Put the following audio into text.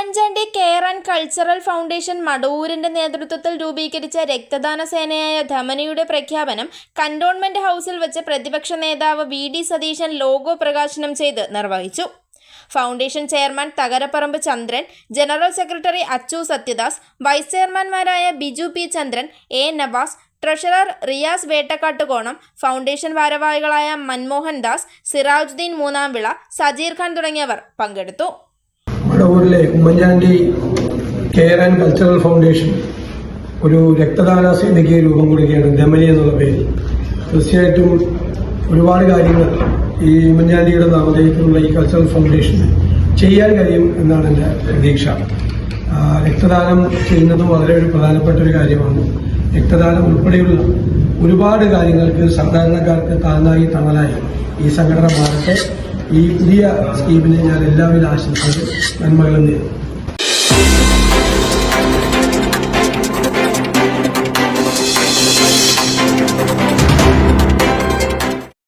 Oommen Chandy care and cultural foundation മടവൂരിന്റെ നേതൃത്വത്തിൽ രൂപീകരിച്ച രക്തദാന സേനയായ ധമനിയുടെ പ്രഖ്യാപനം കന്റോൺമെന്റ് ഹൗസിൽ വെച്ച് പ്രതിപക്ഷ നേതാവ് വി ഡി സതീശൻ ലോഗോ പ്രകാശനം ചെയ്ത് നിർവഹിച്ചു. Foundation chairman Thakaraparambu Chandran general secretary Achu Sathyadas vice ചെയർമാൻമാരായ Biju P Chandran A Navas treasurer Riyas Vettakkattukonam foundation ഭാരവാഹികളായ മൻമോഹൻ ദാസ് സിറാജുദ്ദീൻ മൂന്നാംവിള സജീർ ഖാൻ തുടങ്ങിയവർ പങ്കെടുത്തു. മടവൂരിലെ Oommen Chandy care and cultural foundation ഒരു രക്തദാന സേനയ്ക്ക് രൂപം കൊടുക്കുകയാണ് ദമനി എന്നുള്ള പേര് തീർച്ചയായിട്ടും ഒരുപാട് കാര്യങ്ങൾ ഈ ഉമ്മൻചാണ്ടിയുടെ നാമധേയത്തിലുള്ള ഈ കൾച്ചറൽ ഫൗണ്ടേഷന് ചെയ്യാൻ കഴിയും എന്നാണ് എന്റെ പ്രതീക്ഷ. രക്തദാനം ചെയ്യുന്നത് വളരെ ഒരു പ്രധാനപ്പെട്ട ഒരു കാര്യമാണ്. രക്തദാനം ഉൾപ്പെടെയുള്ള ഒരുപാട് കാര്യങ്ങൾക്ക് സാധാരണക്കാർക്ക് താങ്ങായി തണലായി ഈ സംഘടന മാറട്ടെ. ഈ പുതിയ സ്കീമിനെ ഞാൻ എല്ലാവിധ ആശംസകളും നന്മകളും നേരുന്നു.